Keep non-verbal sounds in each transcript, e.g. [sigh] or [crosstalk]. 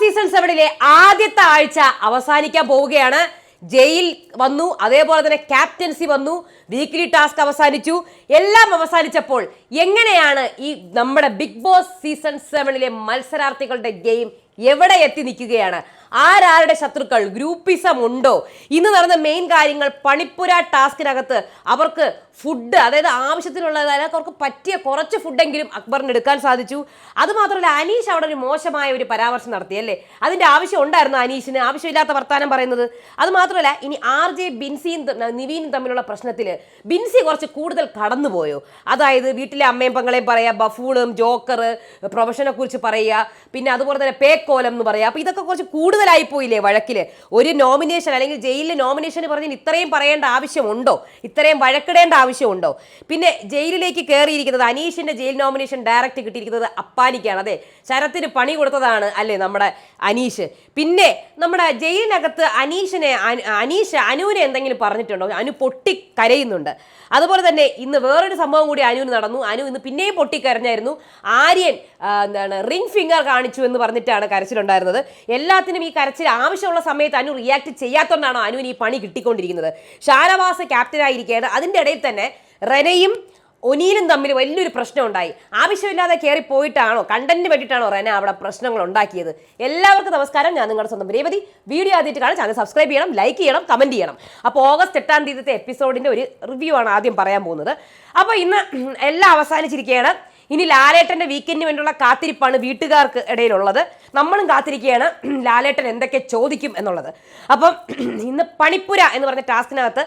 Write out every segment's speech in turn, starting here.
Season സെവനിലെ ആദ്യത്തെ ആഴ്ച അവസാനിക്കാൻ പോവുകയാണ്. ജയിൽ വന്നു അതേപോലെ തന്നെ ക്യാപ്റ്റൻസി വന്നു വീക്ക്ലി ടാസ്ക് അവസാനിച്ചു. എല്ലാം അവസാനിച്ചപ്പോൾ എങ്ങനെയാണ് ഈ നമ്മുടെ ബിഗ് ബോസ് സീസൺ സെവനിലെ മത്സരാർത്ഥികളുടെ ഗെയിം എവിടെ എത്തി നിൽക്കുകയാണ്? ആരാരുടെ ശത്രുക്കൾ ഗ്രൂപ്പിസം ഉണ്ടോ? ഇന്ന് നടന്ന മെയിൻ കാര്യങ്ങൾ പണിപ്പുര ടാസ്കിനകത്ത് അവർക്ക് ഫുഡ് അതായത് ആവശ്യത്തിനുള്ളതായ അവർക്ക് പറ്റിയ കുറച്ച് ഫുഡെങ്കിലും അക്ബറിന് എടുക്കാൻ സാധിച്ചു. അതുമാത്രമല്ല അനീഷ് അവിടെ ഒരു മോശമായ ഒരു പരാമർശം നടത്തി അല്ലേ? അതിന്റെ ആവശ്യം ഉണ്ടായിരുന്നു അനീഷിന് ആവശ്യമില്ലാത്ത വർത്താനം പറയുന്നത്. അതുമാത്രമല്ല ഇനി ആർ ജെ ബിൻസിയും നിവീനും തമ്മിലുള്ള പ്രശ്നത്തിൽ ബിൻസി കുറച്ച് കൂടുതൽ കടന്നുപോയോ? അതായത് വീട്ടിലെ അമ്മയും പങ്ങളെയും പറയാ ബഫൂളും ജോക്കർ പ്രൊഫഷനെ കുറിച്ച് പറയുക പിന്നെ അതുപോലെ തന്നെ പേക്കോലം എന്ന് പറയുക. അപ്പൊ ഇതൊക്കെ കുറച്ച് കൂടുതലായി പോയില്ലേ വഴക്കിൽ? ഒരു നോമിനേഷൻ അല്ലെങ്കിൽ ജയിലിൽ നോമിനേഷൻ പറഞ്ഞ് ഇത്രയും പറയേണ്ട ആവശ്യമുണ്ടോ? ഇത്രയും വഴക്കിടേണ്ട ആവശ്യമുണ്ടോ? പിന്നെ ജയിലിലേക്ക് കയറിയിരിക്കുന്നത് അനീഷിന്റെ ജയിൽ നോമിനേഷൻ ഡയറക്റ്റ് കിട്ടിയിരിക്കുന്നത് അപ്പാനിക്കാണ്. അതെ ശരത്തിന് പണി കൊടുത്തതാണ് അല്ലേ നമ്മുടെ അനീഷ്. പിന്നെ നമ്മുടെ ജയിലിനകത്ത് അനീഷിനെ അനീഷ് അനുവിനെ എന്തെങ്കിലും പറഞ്ഞിട്ടുണ്ടോ? അനു പൊട്ടി കരയുന്നുണ്ട്. അതുപോലെ തന്നെ ഇന്ന് വേറൊരു സംഭവം കൂടി അനുവിന് നടന്നു. അനു ഇന്ന് പിന്നെയും പൊട്ടിക്കരഞ്ഞായിരുന്നു. ആര്യൻ എന്താണ് റിംഗ് ഫിംഗർ കാണിച്ചു എന്ന് പറഞ്ഞിട്ടാണ് കരച്ചിലുണ്ടായിരുന്നത്. എല്ലാത്തിനും ഈ കരച്ചിൽ ആവശ്യമുള്ള സമയത്ത് അനു റിയാക്ട് ചെയ്യാത്തതുകൊണ്ടാണോ അനുവിന് ഈ പണി കിട്ടിക്കൊണ്ടിരിക്കുന്നത്? ഷാനവാസ് ക്യാപ്റ്റനായിരിക്കുകയാണ് അതിന്റെ ഇടയിൽ തന്നെ റെനയും ഒനീലും തമ്മിൽ വലിയൊരു പ്രശ്നം ഉണ്ടായി ആവശ്യമില്ലാതെ കയറി പോയിട്ടാണോ കണ്ടന്റിന് വേണ്ടിയിട്ടാണോ റെന അവിടെ പ്രശ്നങ്ങൾ ഉണ്ടാക്കിയത്? എല്ലാവർക്കും നമസ്കാരം. ഞാൻ നിങ്ങളുടെ സ്വന്തം രേവതി. വീഡിയോ ആദ്യമായിട്ട് കാണാൻ ചാനൽ സബ്സ്ക്രൈബ് ചെയ്യണം ലൈക്ക് ചെയ്യണം കമന്റ് ചെയ്യണം. അപ്പോൾ ഓഗസ്റ്റ് എട്ടാം തീയതിത്തെ എപ്പിസോഡിന്റെ ഒരു റിവ്യൂ ആണ് ആദ്യം പറയാൻ പോകുന്നത്. അപ്പോൾ ഇന്ന് എല്ലാം അവസാനിച്ചിരിക്കുകയാണ്. ഇനി ലാലേട്ടന്റെ വീക്കെൻഡിന് വേണ്ടിയുള്ള കാത്തിരിപ്പാണ് വീട്ടുകാർക്ക് ഇടയിലുള്ളത്. നമ്മളും കാത്തിരിക്കുകയാണ്. ലാലേട്ടൻ എന്തൊക്കെ ചോദിക്കും എന്നുള്ളത്. അപ്പം ഇന്ന് പണിപ്പുര എന്ന് പറഞ്ഞ ടാസ്കിനകത്ത്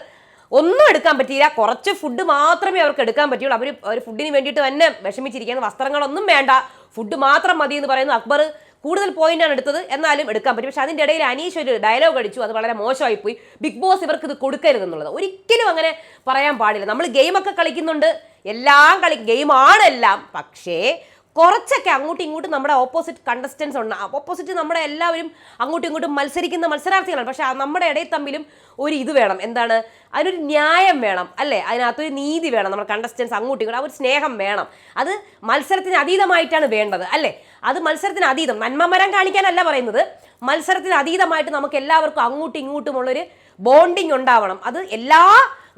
ഒന്നും എടുക്കാൻ പറ്റിയില്ല. കുറച്ച് ഫുഡ് മാത്രമേ അവർക്ക് എടുക്കാൻ പറ്റുള്ളൂ അവർ ഫുഡിന് വേണ്ടിയിട്ട് തന്നെ വിഷമിച്ചിരിക്കുകയാണ്. വസ്ത്രങ്ങളൊന്നും വേണ്ട. ഫുഡ് മാത്രം മതി എന്ന് പറയുന്നു. അക്ബർ കൂടുതൽ പോയിന്റാണ് എടുത്തത്. എന്നാലും എടുക്കാൻ പറ്റും. പക്ഷെ അതിന്റെ ഇടയിൽ അനീഷ് ഒരു ഡയലോഗ് അടിച്ചു. അത് വളരെ മോശമായി പോയി ബിഗ് ബോസ് ഇവർക്ക് ഇത് കൊടുക്കരുത് എന്നുള്ളത്. ഒരിക്കലും അങ്ങനെ പറയാൻ പാടില്ല. നമ്മൾ ഗെയിമൊക്കെ കളിക്കുന്നുണ്ട്. എല്ലാം കളി ഗെയിമാണ് എല്ലാം. പക്ഷേ കുറച്ചൊക്കെ അങ്ങോട്ടും ഇങ്ങോട്ടും നമ്മുടെ ഓപ്പോസിറ്റ് കണ്ടസ്റ്റൻസ് ഉണ്ട്. ഓപ്പോസിറ്റ് നമ്മുടെ എല്ലാവരും അങ്ങോട്ടും ഇങ്ങോട്ടും മത്സരിക്കുന്ന മത്സരാർത്ഥികളാണ്. പക്ഷേ നമ്മുടെ ഇടയിൽ തമ്മിലും ഒരു ഇത് വേണം. എന്താണ്? അതിനൊരു ന്യായം വേണം. അല്ലേ? അതിനകത്തൊരു നീതി വേണം. നമ്മുടെ കണ്ടസ്റ്റൻസ് അങ്ങോട്ടും ഇങ്ങോട്ടും. ആ ഒരു സ്നേഹം വേണം. അത് മത്സരത്തിന് അതീതമായിട്ടാണ് വേണ്ടത്. അല്ലേ? അത് മത്സരത്തിന് അതീതം. നന്മമരം കാണിക്കാനല്ല പറയുന്നത്. മത്സരത്തിന് അതീതമായിട്ട് നമുക്ക് എല്ലാവർക്കും അങ്ങോട്ടും ഇങ്ങോട്ടുമുള്ളൊരു ബോണ്ടിങ് ഉണ്ടാവണം. അത് എല്ലാ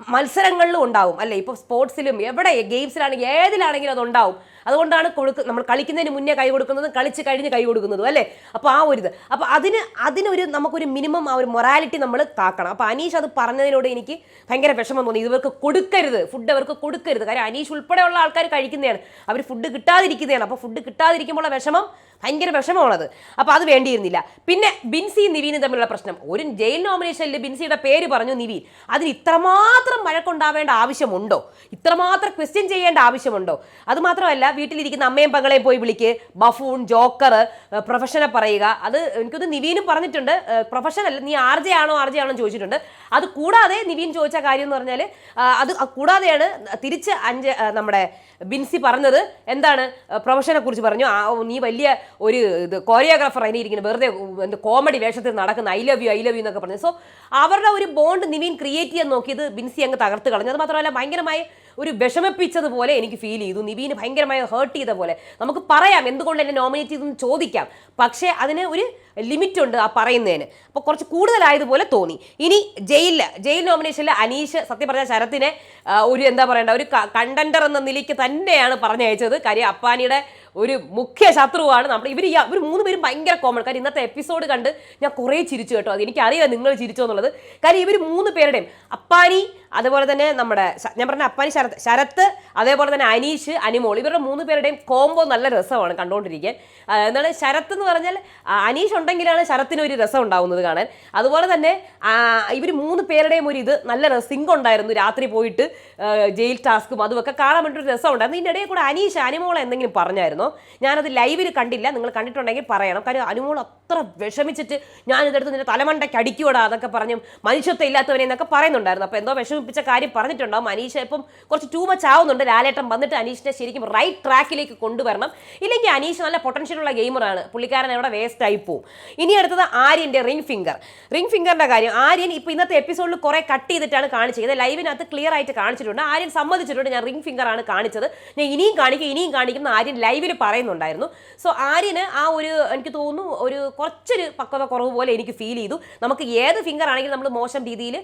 മത്സരങ്ങളിലും ഉണ്ടാവും. അല്ലേ? ഇപ്പോൾ സ്പോർട്സിലും എവിടെ ഗെയിംസിലാണെങ്കിൽ ഏതിലാണെങ്കിലും അത് ഉണ്ടാവും അതുകൊണ്ടാണ് കൊടുക്ക നമ്മൾ കളിക്കുന്നതിന് മുന്നേ കൈ കൊടുക്കുന്നതും കളിച്ച് കഴിഞ്ഞ് കൈ കൊടുക്കുന്നതും അല്ലേ? അപ്പോൾ ആ ഒരു ഇത്. അപ്പോൾ അതിന് അതിനൊരു നമുക്കൊരു മിനിമം ആ ഒരു മൊറാലിറ്റി നമ്മൾ കാക്കണം അപ്പോൾ അനീഷ് അത് പറഞ്ഞതിനോട് എനിക്ക് ഭയങ്കര വിഷമം തോന്നി. ഇവർക്ക് കൊടുക്കരുത്. ഫുഡ് അവർക്ക് കൊടുക്കരുത്. കാര്യം അനീഷ് ഉൾപ്പെടെയുള്ള ആൾക്കാർ കഴിക്കുന്നതാണ്. അവർ ഫുഡ് കിട്ടാതിരിക്കുന്നതാണ്. അപ്പോൾ ഫുഡ് കിട്ടാതിരിക്കുമ്പോൾ വിഷമം ഭയങ്കര വിഷമമാണത്. അപ്പോൾ അത് വേണ്ടിയിരുന്നില്ല. പിന്നെ ബിൻസി നിവീനും തമ്മിലുള്ള പ്രശ്നം. ഒരു ജയിൽ നോമിനേഷനിൽ ബിൻസിയുടെ പേര് പറഞ്ഞു നിവീൻ. അതിന് ഇത്രമാത്രം വഴക്കുണ്ടാവേണ്ട ആവശ്യമുണ്ടോ? ഇത്രമാത്രം ക്വസ്റ്റ്യൻ ചെയ്യേണ്ട ആവശ്യമുണ്ടോ? അതുമാത്രമല്ല വീട്ടിലിരിക്കുന്ന അമ്മയും പങ്ങളെയും പോയി വിളിക്ക്. ബഫൂൺ ജോക്കർ പ്രൊഫഷനെ പറയുക. അത് എനിക്കൊന്ന് നിവീനും പറഞ്ഞിട്ടുണ്ട്. പ്രൊഫഷണൽ നീ ആർ ജെ ആണോ ആർ ജെ ആണോ ചോദിച്ചിട്ടുണ്ട്. അത് കൂടാതെ നിവീൻ ചോദിച്ച കാര്യം എന്ന് പറഞ്ഞാൽ അത് കൂടാതെയാണ് തിരിച്ച് അഞ്ച് നമ്മുടെ ബിൻസി പറഞ്ഞത്. എന്താണ്? പ്രൊഫഷനെ കുറിച്ച് പറഞ്ഞു. നീ വലിയ ഒരു ഇത് കോറിയോഗ്രാഫർ അതിനെ ഇരിക്കുന്നത് വെറുതെ എന്ത് കോമഡി വേഷത്തിൽ നടക്കുന്ന I love you I love you എന്നൊക്കെ പറഞ്ഞു. സോ അവരുടെ ഒരു ബോണ്ട് നിവിൻ ക്രിയേറ്റ് ചെയ്യാൻ നോക്കിയത് ബിൻസി അങ്ങ് തകർത്ത് കളഞ്ഞു. അത് മാത്രമല്ല ഭയങ്കരമായി ഒരു വിഷമിപ്പിച്ചതുപോലെ എനിക്ക് ഫീൽ ചെയ്തു. നിവീന് ഭയങ്കരമായി ഹേർട്ട് ചെയ്ത പോലെ. നമുക്ക് പറയാം എന്തുകൊണ്ട് എന്നെ നോമിനേറ്റ് ചെയ്തെന്ന് ചോദിക്കാം. പക്ഷേ അതിന് ഒരു ലിമിറ്റ് ഉണ്ട് ആ പറയുന്നതിന്. അപ്പോൾ കുറച്ച് കൂടുതലായതുപോലെ തോന്നി. ഇനി ജയിലിൽ ജയിൽ നോമിനേഷനിൽ അനീഷ് സത്യം പറഞ്ഞ ശരത്തിനെ ഒരു എന്താ പറയണ്ട ഒരു കണ്ടൻഡർ എന്ന നിലയ്ക്ക് തന്നെയാണ് പറഞ്ഞയച്ചത്. കാര്യം അപ്പാനിയുടെ ഒരു മുഖ്യ ശത്രുവാണ് നമ്മൾ ഇവർ ഇവർ മൂന്ന് പേരും ഭയങ്കര കോമൺ കാര്യം ഇന്നത്തെ എപ്പിസോഡ് കണ്ട് ഞാൻ കുറേ ചിരിച്ചു കേട്ടോ. അത് എനിക്കറിയാം നിങ്ങൾ ചിരിച്ചോ എന്നുള്ളത്. കാര്യം ഇവർ മൂന്ന് പേരുടെയും അപ്പാനി അതുപോലെ തന്നെ നമ്മുടെ ഞാൻ പറഞ്ഞ അപ്പാനി ശരത്ത് ശരത്ത് അതേപോലെ തന്നെ അനീഷ് അനിമോൾ ഇവരുടെ മൂന്ന് പേരുടെയും കോംബോ നല്ല രസമാണ് കണ്ടുകൊണ്ടിരിക്കാൻ എന്നാൽ ശരത്ത് എന്ന് പറഞ്ഞാൽ അനീഷ് ഉണ്ടെങ്കിലാണ് ശരത്തിന് ഒരു രസം ഉണ്ടാവുന്നത് കാണാൻ. അതുപോലെ തന്നെ ഇവർ മൂന്ന് പേരുടെയും ഒരു ഇത് നല്ല സിങ്ക് ഉണ്ടായിരുന്നു രാത്രി പോയിട്ട് ജയിൽ ടാസ്കും അതുമൊക്കെ കാണാൻ വേണ്ടി ഒരു രസം ഉണ്ടായിരുന്നു. ഇതിന്റെ ഇടയിൽ കൂടെ അനീഷ് അനിമോൾ എന്തെങ്കിലും പറഞ്ഞായിരുന്നോ? ഞാനത് ലൈവിൽ കണ്ടില്ല. നിങ്ങൾ കണ്ടിട്ടുണ്ടെങ്കിൽ പറയണം. കാര്യം അനുമോൾ അത്ര വിഷമിച്ചിട്ട് ഞാനിതെടുത്ത് നിന്റെ തലമണ്ടയ്ക്ക് അടിക്കൂടാ അതൊക്കെ പറഞ്ഞു മനുഷ്യത്വം ഇല്ലാത്തവനെ എന്നൊക്കെ പറയുന്നുണ്ടായിരുന്നു. അപ്പോൾ എന്തോ വിഷമിപ്പിച്ച കാര്യം പറഞ്ഞിട്ടുണ്ടാവും അനീഷ ഇപ്പം കുറച്ച് ടൂ മച്ച് ആവുന്നുണ്ട്. ലാലേട്ടൻ വന്നിട്ട് അനീഷിനെ ശരിക്കും റൈറ്റ് ട്രാക്കിലേക്ക് കൊണ്ടുവരണം. ഇല്ലെങ്കിൽ അനീഷ് നല്ല പൊട്ടൻഷ്യലുള്ള ഗെയിമറാണ് പുള്ളിക്കാരൻ അവിടെ വേസ്റ്റ് ആയി പോവും. ഇനി അടുത്തത് ആര്യന്റെ റിംഗ് ഫിംഗർ. റിംഗ് ഫിംഗറിന്റെ കാര്യം ആര്യൻ ഇപ്പോൾ ഇന്നത്തെ എപ്പിസോഡിൽ കുറേ കട്ട് ചെയ്തിട്ടാണ് കാണിച്ചത്. ഇത് ലൈവിനകത്ത് ക്ലിയർ ആയിട്ട് കാണിച്ചിട്ടുണ്ട്. ആര്യൻ സമ്മതിച്ചിട്ടുണ്ട് ഞാൻ റിംഗ് ഫിംഗർ ആണ് കാണിച്ചത്. ഞാൻ ഇനിയും കാണിക്കും ഇനിയും കാണിക്കുന്ന ആര്യൻ ലൈവിൽ പറയുന്നുണ്ടായിരുന്നു. സോ ആര്യന് ആ ഒരു എനിക്ക് തോന്നുന്നു ഒരു കുറച്ചൊരു പക്വത കുറവ് പോലെ എനിക്ക് ഫീൽ ചെയ്തു. നമുക്ക് ഏത് ഫിംഗർ ആണെങ്കിലും നമ്മൾ മോശം രീതിയിൽ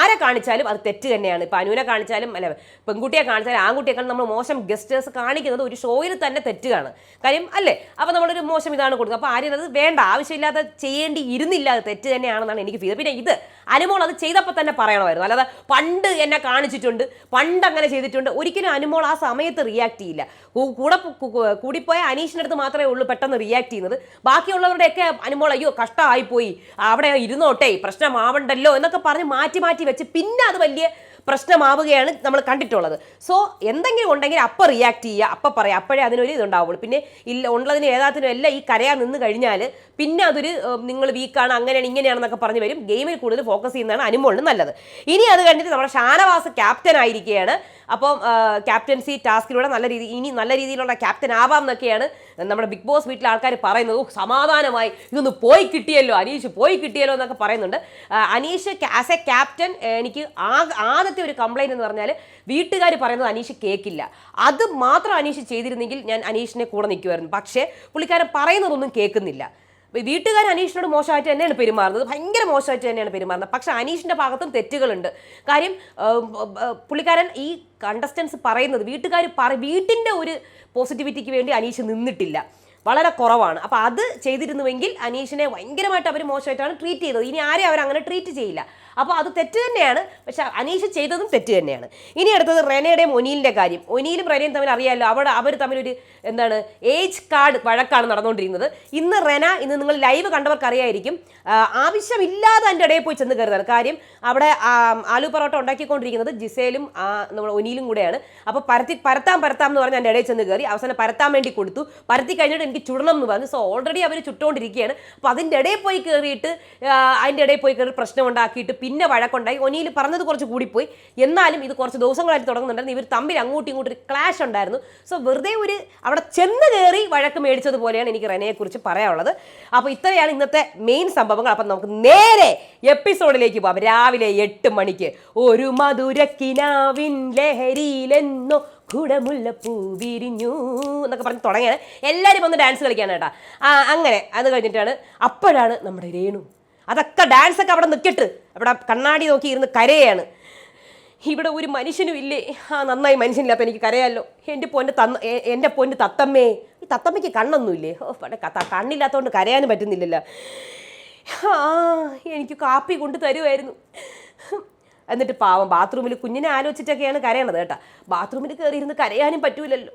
ആരെ കാണിച്ചാലും അത് തെറ്റ് തന്നെയാണ്. ഇപ്പോൾ അനുവിനെ കാണിച്ചാലും അല്ല പെൺകുട്ടിയെ കാണിച്ചാലും ആൺകുട്ടിയെ നമ്മൾ മോശം ഗസ്റ്റേഴ്സ് കാണിക്കുന്നത് ഒരു ഷോയിൽ തന്നെ തെറ്റുകയാണ് കാര്യം അല്ലേ? അപ്പോൾ നമ്മളൊരു മോശം ഇതാണ് കൊടുക്കുക അപ്പോൾ ആര്യൻ അത് വേണ്ട ആവശ്യമില്ലാതെ ചെയ്യേണ്ടി ഇരുന്നില്ല അത് തെറ്റ് തന്നെയാണെന്നാണ് എനിക്ക് ഫീൽ. പിന്നെ ഇത് അനുമോൾ അത് ചെയ്തപ്പോൾ തന്നെ പറയണമായിരുന്നു. അല്ലാതെ പണ്ട് എന്നെ കാണിച്ചിട്ടുണ്ട്. പണ്ട് അങ്ങനെ ചെയ്തിട്ടുണ്ട്. ഒരിക്കലും അനുമോൾ ആ സമയത്ത് റിയാക്ട് ചെയ്യില്ല. കൂടെ കൂടിപ്പോയ അനീഷിന്റെ അടുത്ത് മാത്രമേ ഉള്ളൂ പെട്ടെന്ന് റിയാക്ട് ചെയ്യുന്നത്. ബാക്കിയുള്ളവരുടെയൊക്കെ അനുമോൾ അയ്യോ കഷ്ടമായിപ്പോയി അവിടെ ഇരുന്നോട്ടെ. പ്രശ്നമാവണ്ടല്ലോ. എന്നൊക്കെ പറഞ്ഞ് മാറ്റി മാറ്റി വെച്ച്. പിന്നെ അത് വലിയ പ്രശ്നമാവുകയാണ് നമ്മൾ കണ്ടിട്ടുള്ളത്. സോ എന്തെങ്കിലും ഉണ്ടെങ്കിൽ അപ്പം റിയാക്ട് ചെയ്യുക അപ്പം പറയാം അപ്പോഴേ അതിനൊരു ഇതുണ്ടാവുള്ളൂ. പിന്നെ ഇല്ല ഉള്ളതിന് ഏതാത്തിനും എല്ലാം ഈ കരയാൻ നിന്ന് കഴിഞ്ഞാൽ പിന്നെ അതൊരു നിങ്ങൾ വീക്കാണ് അങ്ങനെയാണ് ഇങ്ങനെയാണെന്നൊക്കെ പറഞ്ഞു വരും. ഗെയിമിൽ കൂടുതൽ ഫോക്കസ് ചെയ്യുന്നതാണ് അനുമോളിന് നല്ലത്. ഇനി അത് കഴിഞ്ഞിട്ട് നമ്മുടെ ഷാനവാസ് ക്യാപ്റ്റൻ ആയിരിക്കുകയാണ്. അപ്പം ക്യാപ്റ്റൻസി ടാസ്കിലൂടെ നല്ല രീതി ഇനി നല്ല രീതിയിലുള്ള ക്യാപ്റ്റൻ ആവാം എന്നൊക്കെയാണ് നമ്മുടെ ബിഗ് ബോസ് വീട്ടിലെ ആൾക്കാർ പറയുന്നത് സമാധാനമായി ഇതൊന്ന് പോയി കിട്ടിയല്ലോ അനീഷ് പോയി കിട്ടിയല്ലോ എന്നൊക്കെ പറയുന്നുണ്ട്. അനീഷ് ആസ് എ ക്യാപ്റ്റൻ എനിക്ക് ആദ്യത്തെ ഒരു കംപ്ലൈന്റ് എന്ന് പറഞ്ഞാൽ വീട്ടുകാർ പറയുന്നത് അനീഷ് കേൾക്കില്ല അത് മാത്രം അനീഷ് ചെയ്തിരുന്നെങ്കിൽ ഞാൻ അനീഷിനെ കൂടെ നിൽക്കുമായിരുന്നു പക്ഷേ പുള്ളിക്കാരൻ പറയുന്നതൊന്നും കേൾക്കുന്നില്ല. വീട്ടുകാർ അനീഷിനോട് മോശമായിട്ട് തന്നെയാണ് പെരുമാറുന്നത്. ഭയങ്കര മോശമായിട്ട് തന്നെയാണ് പെരുമാറുന്നത്. പക്ഷെ അനീഷിന്റെ ഭാഗത്തും തെറ്റുകളുണ്ട്. കാര്യം പുള്ളിക്കാരൻ ഈ കണ്ടസ്റ്റൻസ് പറയുന്നത് വീട്ടുകാർ പറ വീട്ടിന്റെ ഒരു പോസിറ്റിവിറ്റിക്ക് വേണ്ടി അനീഷ് നിന്നിട്ടില്ല. വളരെ കുറവാണ്. അപ്പോൾ അത് ചെയ്തിരുന്നുവെങ്കിൽ അനീഷിനെ ഭയങ്കരമായിട്ട് അവർ മോശമായിട്ടാണ് ട്രീറ്റ് ചെയ്തത്. ഇനി ആരെയും അവർ അങ്ങനെ ട്രീറ്റ് ചെയ്യില്ല. അപ്പോൾ അത് തെറ്റ് തന്നെയാണ്. പക്ഷെ അനീഷ് ചെയ്തതും തെറ്റ് തന്നെയാണ്. ഇനി അടുത്തത് റെനയുടെയും ഒനീലിന്റെ കാര്യം. ഒനീലും റെനയും തമ്മിൽ അറിയാമല്ലോ അവിടെ അവർ തമ്മിലൊരു എന്താണ് ഏജ് കാർഡ് വഴക്കാണ് നടന്നുകൊണ്ടിരിക്കുന്നത്. ഇന്ന് റെന ഇന്ന് നിങ്ങൾ ലൈവ് കണ്ടവർക്ക് അറിയായിരിക്കും ആവശ്യമില്ലാതെ എന്റെ ഇടയിൽ പോയി ചെന്ന് കയറുന്നതാണ്. കാര്യം അവിടെ ആലു പൊറോട്ട ഉണ്ടാക്കിക്കൊണ്ടിരിക്കുന്നത് ജിസേലും നമ്മുടെ ഒനീലും കൂടെയാണ്. അപ്പോൾ പരത്തി പരത്താം പരത്താം എന്ന് പറഞ്ഞ് എന്റെ ഇടയിൽ ചെന്ന് കയറി അവസാനം പരത്താൻ വേണ്ടി കൊടുത്തു. പരത്തി കഴിഞ്ഞിട്ട് എനിക്ക് ചുടണം എന്ന് പറഞ്ഞു. സോ ഓൾറെഡി അവർ ചുട്ടുകൊണ്ടിരിക്കുകയാണ് അപ്പോൾ അതിന്റെ ഇടയിൽ പോയി കയറിയിട്ട് അതിന്റെ ഇടയിൽ പോയി കയറി പ്രശ്നം ഉണ്ടാക്കിയിട്ട് പിന്നെ വഴക്കുണ്ടായി. ഒനിയിൽ പറഞ്ഞത് കുറച്ച് കൂടിപ്പോയി. എന്നാലും ഇത് കുറച്ച് ദിവസങ്ങളായിട്ട് തുടങ്ങുന്നുണ്ടായിരുന്നു. ഇവർ തമ്മിൽ അങ്ങോട്ടും ഇങ്ങോട്ടും ഒരു ക്ലാഷ് ഉണ്ടായിരുന്നു. സോ വെറുതെ ഒരു അവിടെ ചെന്ന് കയറി വഴക്ക് മേടിച്ചതുപോലെയാണ് എനിക്ക് റെനയെക്കുറിച്ച് പറയാനുള്ളത്. അപ്പോൾ ഇത്രയാണ് ഇന്നത്തെ മെയിൻ സംഭവങ്ങൾ. അപ്പം നമുക്ക് നേരെ എപ്പിസോഡിലേക്ക് പോകാം. രാവിലെ എട്ട് മണിക്ക്. ഒരു മധുരക്കിനാവിൻ ലഹരിയിലെന്നോ കുടമുല്ലപ്പൂ വിരിഞ്ഞു എന്നൊക്കെ പറഞ്ഞ് തുടങ്ങിയാണ്. എല്ലാവരും വന്ന് ഡാൻസ് കളിക്കാനാട്ടാ അങ്ങനെ. അത് കഴിഞ്ഞിട്ടാണ് അപ്പോഴാണ് നമ്മുടെ രേണു അതൊക്കെ ഡാൻസ് ഒക്കെ അവിടെ നിൽക്കട്ട് അവിടെ കണ്ണാടി നോക്കി ഇരുന്ന് കരയാണ്. ഇവിടെ ഒരു മനുഷ്യനും ഇല്ലേ? ആ നന്നായി മനുഷ്യനില്ലാത്ത എനിക്ക് കരയാല്ലോ എന്റെ പൊന്ന് തന്ന എന്റെ പൊന്ന് തത്തമ്മേ. ഈ തത്തമ്മയ്ക്ക് കണ്ണൊന്നുമില്ലേ? ഓ കത്ത കണ്ണില്ലാത്തതുകൊണ്ട് കരയാനും പറ്റുന്നില്ലല്ലോ. ആ എനിക്ക് കാപ്പി കൊണ്ട് തരുമായിരുന്നു എന്നിട്ട് പാവം ബാത്റൂമിൽ കുഞ്ഞിനെ ആലോചിച്ചിട്ടൊക്കെയാണ് കരയണത് കേട്ടോ. ബാത്റൂമിൽ കയറിയിരുന്ന് കരയാനും പറ്റൂലല്ലോ.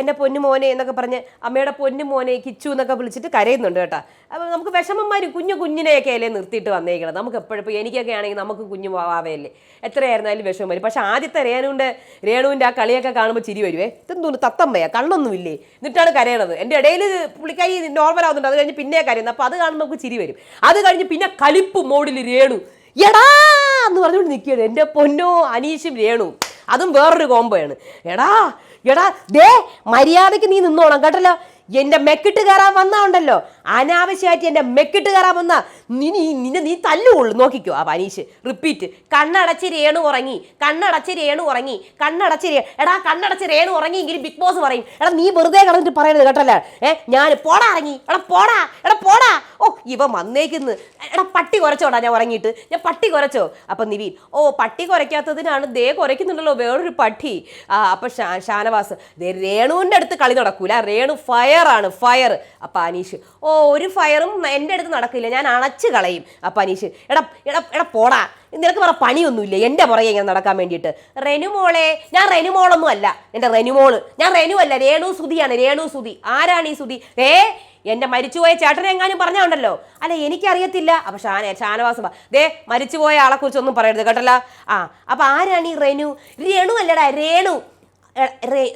എന്റെ പൊന്നു മോനെ എന്നൊക്കെ പറഞ്ഞ് അമ്മയുടെ പൊന്നു മോനെ കിച്ചു എന്നൊക്കെ വിളിച്ചിട്ട് കരയുന്നുണ്ട് കേട്ടോ. അപ്പോൾ നമുക്ക് വിഷമന്മാരും കുഞ്ഞു കുഞ്ഞിനെയൊക്കെ അല്ലേ നിർത്തിയിട്ട് വന്നേക്കണം നമുക്ക് എപ്പോഴും എനിക്കൊക്കെ ആണെങ്കിൽ നമുക്ക് കുഞ്ഞു വാവയല്ലേ എത്രയായിരുന്നാലും വിഷമം? വരും പക്ഷേ ആദ്യത്തെ രേണുവിന്റെ രേണുവിന്റെ ആ കളിയൊക്കെ കാണുമ്പോൾ ചിരി വരുവേ. ഇതെന്തോന്നു തത്തമ്മയാ? കണ്ണൊന്നുമില്ലേ എന്നിട്ടാണ് കരയണത്. എന്റെ ഇടയിൽ പുള്ളിക്കാരി നോർമൽ ആവുന്നുണ്ട് അത് കഴിഞ്ഞ് പിന്നെ കരയുന്നത്. അപ്പോൾ അത് കാണുമ്പോൾ നമുക്ക് ചിരി വരും. അത് കഴിഞ്ഞ് പിന്നെ കലിപ്പ് മോഡിൽ രേണു. എടാ എന്ന് പറഞ്ഞുകൊണ്ട് നിൽക്കുകയാണ്. എന്റെ പൊന്നോ അനീഷും രേണു അതും വേറൊരു കോമ്പോയാണ് എടാ എടാ ദേ മര്യാദയ്ക്ക് നീ നിന്നോണം കേട്ടല്ലോ? എന്റെ മെക്കിട്ട് കയറാൻ വന്നാ ഉണ്ടല്ലോ. അനാവശ്യമായിട്ട് എന്റെ മെക്കിട്ട് കയറാമെന്ന നീ നിന്നെ നീ തല്ലുകൊള്ളു. നോക്കിക്കോ. ആ പനീഷ് റിപ്പീറ്റ് കണ്ണടച്ച് രേണു ഉറങ്ങി. കണ്ണടച്ച് രേണു ഉറങ്ങി. കണ്ണടച്ച് രേ എടാ കണ്ണടച്ച് രേണു ഉറങ്ങി ഉറങ്ങിയെങ്കിൽ ബിഗ് ബോസ് പറയും. എടാ നീ വെറുതെ കളഞ്ഞിട്ട് പറയരുത് കേട്ടല്ലേ? ഏ ഞാൻ പോടാ ഇറങ്ങി. എടാ പോടാ. എടാ പോടാ. ഓ ഇവ വന്നേക്കുന്നു. എടാ പട്ടി കുറച്ചോടാ ഞാൻ ഉറങ്ങിയിട്ട്. ഞാൻ പട്ടി കുറച്ചോ അപ്പൊ നിവീൻ ഓ പട്ടി കുറയ്ക്കാത്തതിനാണ് ദേ കുറയ്ക്കുന്നുണ്ടല്ലോ വേറൊരു പട്ടി. ആ അപ്പൊ ഷാ ഷാനവാസ് ദേ രേണുവിന്റെ അടുത്ത് കളി നടക്കൂല. രേണു ഫയർ ആണ് ഫയർ അപ്പൊ അനീഷ് ഓ ഒരു ഫയറും എന്റെ അടുത്ത് നടക്കില്ല. ഞാൻ അണച്ച് കളയും. അപ്പൊ അനീഷ് എടാ എടാ എടാ പോടാ. നിനക്ക് വേറെ പണിയൊന്നുമില്ല. എന്റെ പുറകെ ഇങ്ങനെ നടക്കാൻ വേണ്ടിയിട്ട്. റെനുമോളെ ഞാൻ റെനുമോളൊന്നും അല്ല. എന്റെ റെനുമോൾ ഞാൻ റെനു അല്ല. രേണു സുതിയാണ് രേണു സുതി ആരാണ് ഈ സുതി ഏ എന്റെ മരിച്ചുപോയ ചേട്ടനെ എങ്ങാനും പറഞ്ഞുണ്ടല്ലോ? അല്ല എനിക്കറിയത്തില്ല. അപ്പൊ ഷാന ഷാനവാസ് പറ ദേ മരിച്ചുപോയ ആളെ കുറിച്ച് ഒന്നും പറയരുത് കേട്ടല്ല? ആ അപ്പൊ ആരാണ് ഈ റെനു? രേണു അല്ലടാ രേണു.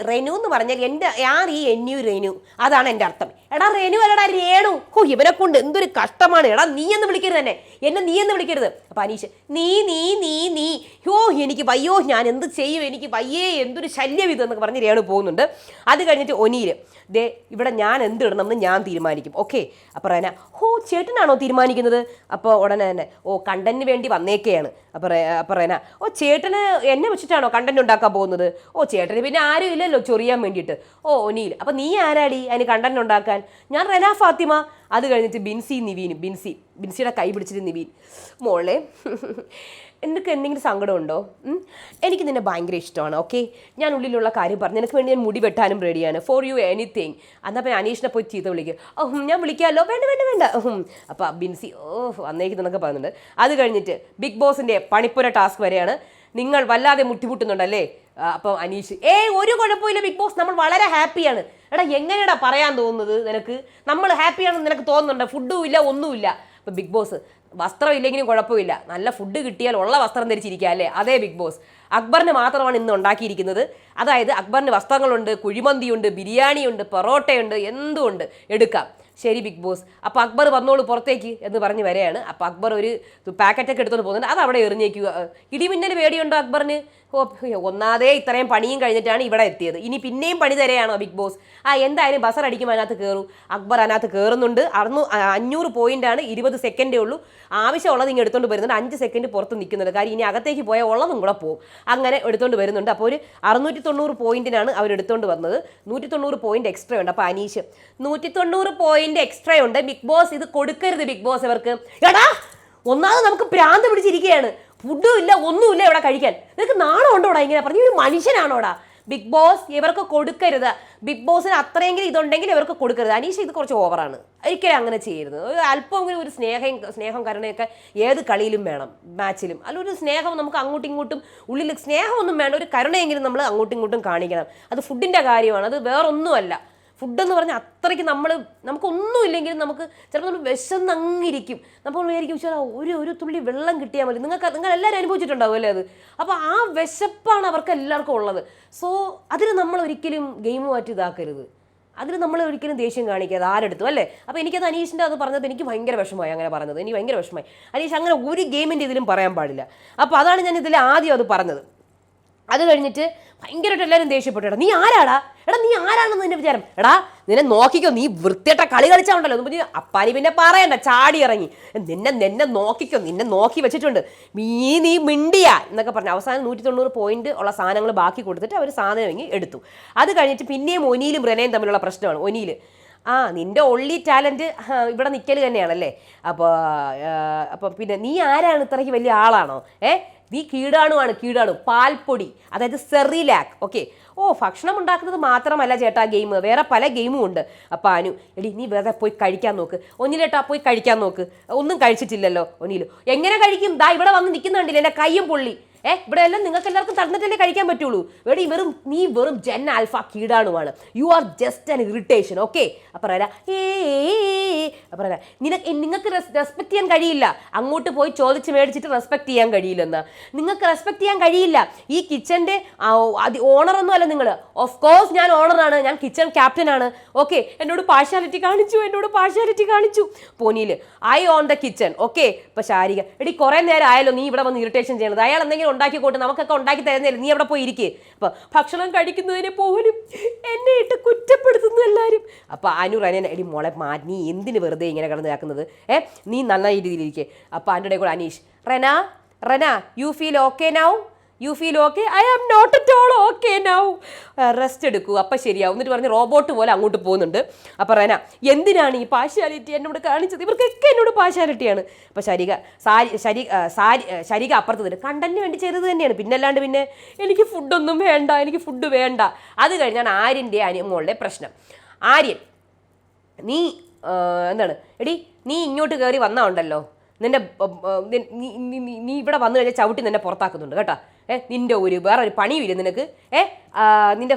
റെനു എന്ന് പറഞ്ഞാൽ എന്റെ ആർ ഈ എന്യു രേനു അതാണ് എന്റെ അർത്ഥം. എടാ റേനു അല്ലടാ രേണു. ഹോ ഇവനെ കൊണ്ട് എന്തൊരു കഷ്ടമാണ്. എടാ നീ എന്ന് വിളിക്കരുത് തന്നെ എന്നെ നീ എന്ന് വിളിക്കരുത്. അപ്പൊ അനീഷ് നീ നീ നീ നീ. യോ എനിക്ക് വയ്യോ ഞാൻ എന്ത് ചെയ്യും? എനിക്ക് വയ്യേ എന്തൊരു ശല്യം ഇത് എന്നൊക്കെ പറഞ്ഞ് രേണു പോകുന്നുണ്ട്. അത് കഴിഞ്ഞിട്ട് ഒനീര് ദേ ഇവിടെ ഞാൻ എന്ത് എന്ന് ഞാൻ തീരുമാനിക്കും. ഓക്കെ. അപ്പോൾ റേന ഹോ ചേട്ടനാണോ തീരുമാനിക്കുന്നത്? അപ്പോൾ ഉടനെ തന്നെ ഓ കണ്ടന്റിന് വേണ്ടി വന്നേക്കെയാണ്. അപ്പോൾ റേ ഓ ചേട്ടന് എന്നെ വെച്ചിട്ടാണോ കണ്ടന്റ് ഉണ്ടാക്കാൻ പോകുന്നത്? ഓ ചേട്ടന് പിന്നെ ആരും ഇല്ലല്ലോ ചൊറിയാൻ വേണ്ടിയിട്ട്. ഓ ഒനിയിൽ അപ്പോൾ നീ ആരാടി അതിന് കണ്ടന്റ് ഉണ്ടാക്കാൻ? ഞാൻ റെന ഫാത്തിമ. അത് കഴിഞ്ഞിട്ട് ബിൻസി നിവീൻ ബിൻസി ബിൻസിയുടെ കൈ പിടിച്ചിട്ട് നിവീൻ. മോളെ നിനക്ക് എന്തെങ്കിലും സങ്കടമുണ്ടോ? എനിക്ക് നിന്നെ ഭയങ്കര ഇഷ്ടമാണ് ഓക്കെ ഞാൻ ഉള്ളിലുള്ള കാര്യം പറഞ്ഞു. നിനക്ക് വേണ്ടി ഞാൻ മുടി വെട്ടാനും റെഡിയാണ് ഫോർ യു എനിത്തിങ് എന്നാൽ പിന്നെ അനീഷിനെ പോയി ചീത്ത വിളിക്കുക ഞാൻ വിളിക്കാമല്ലോ. വേണ്ട വേണ്ട വേണ്ട. അപ്പോൾ ബിൻസി ഓ വന്നേക്കുന്നൊക്കെ പറയുന്നുണ്ട് അത് കഴിഞ്ഞിട്ട് ബിഗ് ബോസിന്റെ പണിപ്പുര ടാസ്ക് വരെയാണ്. നിങ്ങൾ വല്ലാതെ മുട്ടിമുട്ടുന്നുണ്ടല്ലേ? അപ്പം അനീഷ് ഏ ഒരു കുഴപ്പമില്ല ബിഗ് ബോസ്. നമ്മൾ വളരെ ഹാപ്പിയാണ്. എടാ എങ്ങനെയാടാ പറയാൻ തോന്നുന്നത് നിനക്ക്? നമ്മൾ ഹാപ്പിയാണെന്ന് നിനക്ക് തോന്നുന്നുണ്ട്? ഫുഡും ഇല്ല ഒന്നുമില്ല. അപ്പം ബിഗ് ബോസ് വസ്ത്രം ഇല്ലെങ്കിലും കുഴപ്പമില്ല. നല്ല ഫുഡ് കിട്ടിയാൽ ഉള്ള വസ്ത്രം ധരിച്ചിരിക്കുക അല്ലേ? അതേ ബിഗ് ബോസ് അക്ബറിന് മാത്രമാണ് ഇന്ന് ഉണ്ടാക്കിയിരിക്കുന്നത്. അതായത് അക്ബറിന് വസ്ത്രങ്ങളുണ്ട് കുഴിമന്തിയുണ്ട് ബിരിയാണിയുണ്ട് പൊറോട്ടയുണ്ട് എന്തുമുണ്ട് എടുക്കാം. ശരി ബിഗ് ബോസ്. അപ്പോൾ അക്ബർ വന്നോളൂ പുറത്തേക്ക് എന്ന് പറഞ്ഞ് വരെയാണ്. അപ്പോൾ അക്ബർ ഒരു പാക്കറ്റൊക്കെ എടുത്തുകൊണ്ട് പോകുന്നുണ്ട്. അത് അവിടെ എറിഞ്ഞേക്കുക. ഇടിമിന്നൽ പേടിയുണ്ടോ അക്ബറിന്? ഓ ഒന്നാതേ ഇത്രയും പണിയും കഴിഞ്ഞിട്ടാണ് ഇവിടെ എത്തിയത്. ഇനി പിന്നെയും പണി തരെയാണോ ബിഗ് ബോസ്? ആ എന്തായാലും ബസർ അടിക്കുമ്പോൾ അതിനകത്ത് കയറൂ അക്ബർ അതിനകത്ത് കയറുന്നുണ്ട് അറുന്നൂ അഞ്ഞൂറ് പോയിന്റാണ് ഇരുപത് സെക്കൻഡേ ഉള്ളൂ. ആവശ്യമുള്ളത് ഇങ്ങനെ എടുത്തുകൊണ്ട് വരുന്നുണ്ട്. അഞ്ച് സെക്കൻഡ് പുറത്ത് നിൽക്കുന്നുണ്ട്. കാര്യം ഇനി അകത്തേക്ക് പോയാൽ ഉള്ളതും കൂടെ പോകും. അങ്ങനെ എടുത്തുകൊണ്ട് വരുന്നുണ്ട്. അപ്പോൾ ഒരു അറുന്നൂറ്റി തൊണ്ണൂറ് പോയിന്റിനാണ് അവർ എടുത്തുകൊണ്ട് വന്നത്. നൂറ്റി തൊണ്ണൂറ് പോയിന്റ് എക്സ്ട്രാ ഉണ്ട്. അപ്പോൾ അനീഷ് നൂറ്റി തൊണ്ണൂറ് പോയിന്റ് എക്സ്ട്രാ ഉണ്ട്. ബിഗ് ബോസ് ഇത് കൊടുക്കരുത് ബിഗ് ബോസ് ഇവർക്ക്. എടാ ഒന്നാമത് നമുക്ക് പ്രാന്ത് പിടിച്ചിരിക്കുകയാണ്. ഫുഡും ഇല്ല ഒന്നുമില്ല ഇവിടെ കഴിക്കാൻ. നിനക്ക് നാണം ഉണ്ടോടാ ഇങ്ങനെ പറഞ്ഞു? ഒരു മനുഷ്യനാണോടാ? ബിഗ് ബോസ് ഇവർക്ക് കൊടുക്കരുത്. ബിഗ് ബോസിന് അത്രയെങ്കിലും ഇതുണ്ടെങ്കിൽ ഇവർക്ക് കൊടുക്കരുത്. അനീഷ് ഇത് കുറച്ച് ഓവറാണ് ഒരിക്കലും അങ്ങനെ ചെയ്യരുത്. ഒരു അല്പമെങ്കിലും ഒരു സ്നേഹം സ്നേഹം കരുണയൊക്കെ ഏത് കളിയിലും വേണം മാച്ചിലും അല്ല ഒരു സ്നേഹം നമുക്ക് അങ്ങോട്ടും ഇങ്ങോട്ടും ഉള്ളിൽ സ്നേഹമൊന്നും വേണ്ട. ഒരു കരുണയെങ്കിലും നമ്മൾ അങ്ങോട്ടും ഇങ്ങോട്ടും കാണിക്കണം. അത് ഫുഡിന്റെ കാര്യമാണ്. അത് വേറൊന്നുമല്ല. ഫുഡ് എന്ന് പറഞ്ഞാൽ അത്രയ്ക്ക് നമ്മൾ നമുക്കൊന്നും ഇല്ലെങ്കിലും നമുക്ക് ചിലപ്പോൾ നമ്മൾ വിശന്നങ്ങിരിക്കും. നമ്മൾ വിചാരിക്കും "ശ്ശെ, ഒരു ഒരു തുള്ളി വെള്ളം കിട്ടിയാൽ മതി. നിങ്ങൾക്ക് നിങ്ങൾ എല്ലാവരും അനുഭവിച്ചിട്ടുണ്ടാവും അല്ലേ അത്? അപ്പോൾ ആ വിശപ്പാണ് അവർക്ക് എല്ലാവർക്കും ഉള്ളത്. സോ അതിന് നമ്മൾ ഒരിക്കലും ഗെയിം മാറ്റി ഇതാക്കരുത്. അതിന് നമ്മൾ ഒരിക്കലും ദേഷ്യം കാണിക്കാതെ ആരെടുത്തു അല്ലേ? അപ്പോൾ എനിക്കത് അനീഷിന്റെ അത് പറഞ്ഞത് എനിക്ക് ഭയങ്കര വിഷമമായി അങ്ങനെ പറഞ്ഞത്. എനിക്ക് ഭയങ്കര വിഷമമായി. അനീഷ് അങ്ങനെ ഒരു ഗെയിമിന്റെ ഇതിലും പറയാൻ പാടില്ല. അപ്പോൾ അതാണ് ഞാൻ ഇതിൽ ആദ്യം അത് പറഞ്ഞത്. അത് കഴിഞ്ഞിട്ട് ഭയങ്കരമായിട്ട് എല്ലാവരും ദേഷ്യപ്പെട്ടു. എടാ നീ ആരാടാ? എടാ നീ ആരാണെന്ന് നിന്റെ വിചാരം? എടാ നിന്നെ നോക്കിക്കോ നീ വൃത്തിയായിട്ട കളി കളിച്ചാണ്ടല്ലോ. എന്ന് പറഞ്ഞ് പിന്നെ പറയണ്ട ചാടി ഇറങ്ങി. നിന്നെ നിന്നെ നോക്കിക്കോ നിന്നെ നോക്കി വെച്ചിട്ടുണ്ട്. നീ നീ മിണ്ടിയ എന്നൊക്കെ പറഞ്ഞു. അവസാനം നൂറ്റി തൊണ്ണൂറ് പോയിന്റ് ഉള്ള സാധനങ്ങൾ ബാക്കി കൊടുത്തിട്ട് അവർ സാധനം ഇറങ്ങി എടുത്തു. അത് കഴിഞ്ഞിട്ട് പിന്നെയും ഒനിയിലും റെനയും തമ്മിലുള്ള പ്രശ്നമാണ് ഒനിയിൽ ആ നിന്റെ ഒള്ളി ടാലന്റ് ഇവിടെ നിൽക്കൽ തന്നെയാണല്ലേ? അപ്പോൾ അപ്പോൾ പിന്നെ നീ ആരാണ് ഇത്രയ്ക്ക് വലിയ ആളാണോ? ഏ? നീ കീടാണുവാണ് കീടാണു. പാൽപ്പൊടി അതായത് സെറിലാക്ക് ഓക്കെ ഓ ഭക്ഷണം ഉണ്ടാക്കുന്നത് മാത്രമല്ല ചേട്ടാ ഗെയിം. വേറെ പല ഗെയിമും ഉണ്ട്. അപ്പം അനു എടി നീ വേറെ പോയി കഴിക്കാൻ നോക്ക്. ഒന്നിലേട്ടാ പോയി കഴിക്കാൻ നോക്ക്. ഒന്നും കഴിച്ചിട്ടില്ലല്ലോ ഒന്നിലും എങ്ങനെ കഴിക്കും? ദാ ഇവിടെ വന്ന് നിൽക്കുന്നുണ്ടില്ല എന്റെ കയ്യും പൊള്ളി. ഏ ഇവിടെ എല്ലാം നിങ്ങൾക്ക് എല്ലാവർക്കും തന്നിട്ടല്ലേ കഴിക്കാൻ പറ്റുള്ളൂ. എടി വെറും നീ വെറും gen alpha കീടാണുമാണ് you are just an irritation okay അപ്പം പറയാ നിനക്ക് നിങ്ങൾക്ക് റെസ്പെക്ട് ചെയ്യാൻ കഴിയില്ല. അങ്ങോട്ട് പോയി ചോദിച്ച് മേടിച്ചിട്ട് റെസ്പെക്ട് ചെയ്യാൻ കഴിയില്ലെന്ന്. നിങ്ങൾക്ക് റെസ്പെക്ട് ചെയ്യാൻ കഴിയില്ല. ഈ കിച്ചന്റെ ഓണറൊന്നും അല്ല നിങ്ങൾ ഓഫ് കോഴ്സ് ഞാൻ ഓണറാണ് ഞാൻ കിച്ചൺ ക്യാപ്റ്റനാണ് ഓക്കെ എന്നോട് പാർഷ്യാലിറ്റി കാണിച്ചു എന്നോട് പാർഷ്യാലിറ്റി കാണിച്ചു. പോനിയിൽ I on the kitchen okay ഇപ്പം ശാരിക എടി കുറേ നേരം ആയാലോ നീ ഇവിടെ വന്ന് ഇറിറ്റേഷൻ ചെയ്യണത് അയാൾ എന്തെങ്കിലും ഉണ്ടാക്കിക്കോട്ടെ നമുക്കൊക്കെ ഉണ്ടാക്കി തരുന്നില്ല നീ അവിടെ പോയി ഇരിക്കേ? അപ്പൊ ഭക്ഷണം കഴിക്കുന്നതിനെ പോലും എന്നെ ഇട്ട് കുറ്റപ്പെടുത്തുന്നു എല്ലാവരും അപ്പൊ അനു അനിയൻ എടി മോളെ മാ നീ എന്തിന് വെറുതെ ഇങ്ങനെ കിടന്ന് ഇതാക്കുന്നത് ഏ? നീ നന്നായി രീതിയിലിരിക്കേ അപ്പൊ അതിന്റെ കൂടെ Aneesh Rena Rena you feel okay now you feel okay I am not at all okay now rest എടുക്കൂ. അപ്പം ശരിയാവും. എന്നിട്ട് പറഞ്ഞ് റോബോട്ട് പോലെ അങ്ങോട്ട് പോകുന്നുണ്ട്. അപ്പം റന എന്തിനാണ് ഈ പാശ്യാലിറ്റി എന്നോട് കാണിച്ചത്? ഇവർക്കൊക്കെ എന്നോട് പാശ്യാലിറ്റിയാണ് അപ്പം ശരിക സാരി ശരി സാരി ശരിക അപ്പുറത്ത് തരും കണ്ടന്റിന് വേണ്ടി ചെയ്തത് തന്നെയാണ്. പിന്നെ അല്ലാണ്ട് പിന്നെ എനിക്ക് ഫുഡൊന്നും വേണ്ട എനിക്ക് ഫുഡ് വേണ്ട. അത് കഴിഞ്ഞാണ് ആര്യന്റെ അനുമോളുടെ പ്രശ്നം. ആര്യൻ നീ എന്താണ്? എടി നീ ഇങ്ങോട്ട് കയറി വന്നാ ഉണ്ടല്ലോ. നിന്റെ നീ ഇവിടെ വന്നു കഴിഞ്ഞാൽ ചവിട്ടി നിന്നെ പുറത്താക്കുന്നുണ്ട് കേട്ടോ. ഏ നിന്റെ ഒരു വേറെ ഒരു പണിയുമില്ല നിനക്ക്? ഏഹ് നിന്റെ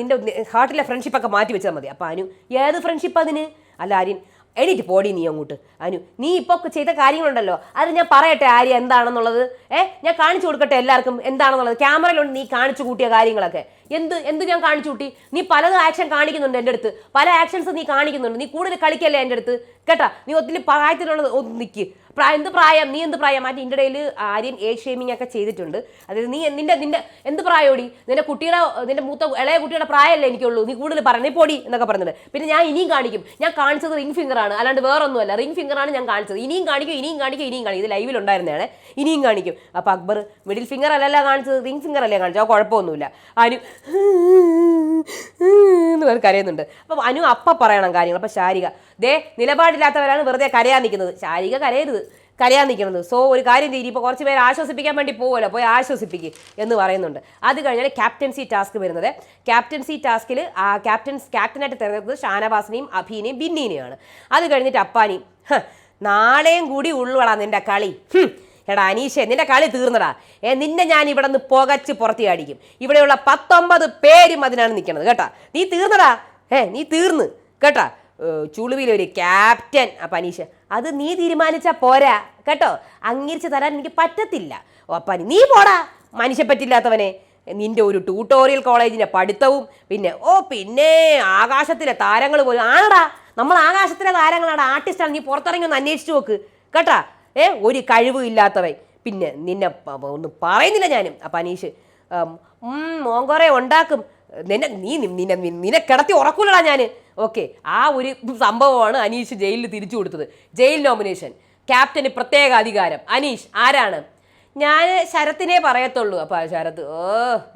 നിന്റെ ഹാർട്ടിലെ ഫ്രണ്ട്ഷിപ്പൊക്കെ മാറ്റി വെച്ചാൽ മതി. അപ്പം അനു ഏത് ഫ്രണ്ട്ഷിപ്പ് അതിന്? അല്ല ആര്യൻ എണീറ്റ് പോടി നീ അങ്ങോട്ട്. അനു നീ ഇപ്പോൾ ചെയ്ത കാര്യങ്ങളുണ്ടല്ലോ. അത് ഞാൻ പറയട്ടെ ആര്യ എന്താണെന്നുള്ളത്? ഏ ഞാൻ കാണിച്ചു കൊടുക്കട്ടെ എല്ലാവർക്കും എന്താണെന്നുള്ളത്? ക്യാമറയിലുണ്ട് നീ കാണിച്ചു കൂട്ടിയ കാര്യങ്ങളൊക്കെ. എന്ത് എന്ത് ഞാൻ കാണിച്ചു കൂട്ടി? നീ പലത് ആക്ഷൻ കാണിക്കുന്നുണ്ട് എന്റെ അടുത്ത്. പല ആക്ഷൻസ് നീ കാണിക്കുന്നുണ്ട്. നീ കൂടുതൽ കളിക്കല്ലേ എന്റെ അടുത്ത്? കേട്ടാ നീ ഒത്തിരി പ്രായത്തിലുള്ളത് ഒന്ന് നിൽക്ക് പ്രായം എന്ത് പ്രായം? നീ എന്ത് പ്രായം? മാറ്റി നിന്റെ ഇടയിൽ ആര്യം ഏ ഷേമിങ് ഒക്കെ ചെയ്തിട്ടുണ്ട്. അതായത് നീ നിന്റെ നിന്റെ എന്ത് പ്രായോടി? നിന്റെ കുട്ടിയുടെ നിന്റെ മൂത്ത ഇളയ കുട്ടിയുടെ പ്രായമല്ലേ എനിക്കുള്ളൂ. നീ കൂടുതൽ പറഞ്ഞു പൊടി എന്നൊക്കെ പറഞ്ഞിട്ട് പിന്നെ ഞാൻ ഇനിയും കാണിക്കും. ഞാൻ കാണിച്ചത് റിംഗ് ഫിംഗർ ആണ്. അല്ലാണ്ട് വേറൊന്നുമല്ല. റിംഗ് ഫിംഗറാണ് ഞാൻ കാണിച്ചത്. ഇനിയും കാണിക്കും ഇനിയും കാണിക്കും ഇനിയും കാണിക്കും. ഇത് ലൈവിൽ ഉണ്ടായിരുന്നതാണ്. ഇനിയും കാണിക്കും. അപ്പോൾ അക്ബർ മിഡിൽ ഫിംഗർ അല്ലല്ല കാണിച്ചത്. റിംഗ് ഫിംഗർ അല്ലേ കാണിച്ചത്? ആ കുഴപ്പമൊന്നുമില്ല. അനു [laughs] എന്ന് പറഞ്ഞ് കരയുന്നുണ്ട്. അപ്പൊ അനു അപ്പ പറയണം കാര്യങ്ങൾ. അപ്പൊ ശാരിക ദേ നിലപാടില്ലാത്തവരാണ് വെറുതെ കരയാൻ നിൽക്കുന്നത്. ശാരിക കരയരുത്. കരയാൻ നിൽക്കുന്നത് സോ ഒരു കാര്യം ചെയ്യും. ഇപ്പോൾ കുറച്ച് പേര് ആശ്വസിപ്പിക്കാൻ വേണ്ടി പോകുമല്ലോ പോയി ആശ്വസിപ്പിക്കുക എന്ന് പറയുന്നുണ്ട്. അത് കഴിഞ്ഞാൽ ക്യാപ്റ്റൻസി ടാസ്ക് വരുന്നത്. ക്യാപ്റ്റൻസി ടാസ്കിൽ ആ ക്യാപ്റ്റൻസ് ക്യാപ്റ്റനായിട്ട് തിരഞ്ഞെടുത്തത് ഷാനവാസിനെയും അഭിനെയും ബിന്നീനെയാണ് അത് കഴിഞ്ഞിട്ട് അപ്പാനിയും. ഹ, നാളെയും കൂടി ഉള്ളുവടാ നിന്റെ കളി. എടാ അനീഷേ നിന്റെ കളി തീർന്നടാ. ഏ നിന്നെ ഞാൻ ഇവിടെ നിന്ന് പുകച്ച് പുറത്തി അടിക്കും ഇവിടെയുള്ള പത്തൊമ്പത് പേരും അതിനാണ് നിൽക്കുന്നത് കേട്ടാ. നീ തീർന്നടാ. ഏ നീ തീർന്ന് കേട്ടാ. ചുളുവിൽ ഒരു ക്യാപ്റ്റൻ ആ പനീഷ്. അത് നീ തീരുമാനിച്ച പോരാ കേട്ടോ? അംഗീകരിച്ച് തരാൻ എനിക്ക് പറ്റത്തില്ല. ഓ പനി നീ പോടാ. മനുഷ്യ പറ്റില്ലാത്തവനെ. നിന്റെ ഒരു ട്യൂട്ടോറിയൽ കോളേജിന്റെ പഠിത്തവും പിന്നെ ഓ പിന്നെ ആകാശത്തിലെ താരങ്ങൾ പോലും. ആണടാ നമ്മൾ ആകാശത്തിലെ താരങ്ങളാണ്. ആർട്ടിസ്റ്റാണ് നീ പുറത്തിറങ്ങി ഒന്ന് അന്വേഷിച്ച് നോക്ക്. കേട്ടാ? ഏ ഒരു കഴിവും ഇല്ലാത്തവൻ. പിന്നെ നിന്നെ ഒന്നും പറയുന്നില്ല ഞാനും ആ പനീഷ്. മോങ്കോറെ ഉണ്ടാക്കും. നിന്നെ നീ നിന്നെ നിന്നെ കിടത്തി ഉറക്കൂലടാ ഞാൻ ഓക്കെ ആ ഒരു സംഭവമാണ് അനീഷ് ജയിലിൽ തിരിച്ചു കൊടുത്തത്. Jail nomination. ക്യാപ്റ്റന് പ്രത്യേക അധികാരം അനീഷ് ആരാണ്? ഞാൻ ശരത്തിനെ പറയത്തുള്ളൂ. അപ്പോൾ ശരത്ത് ഓ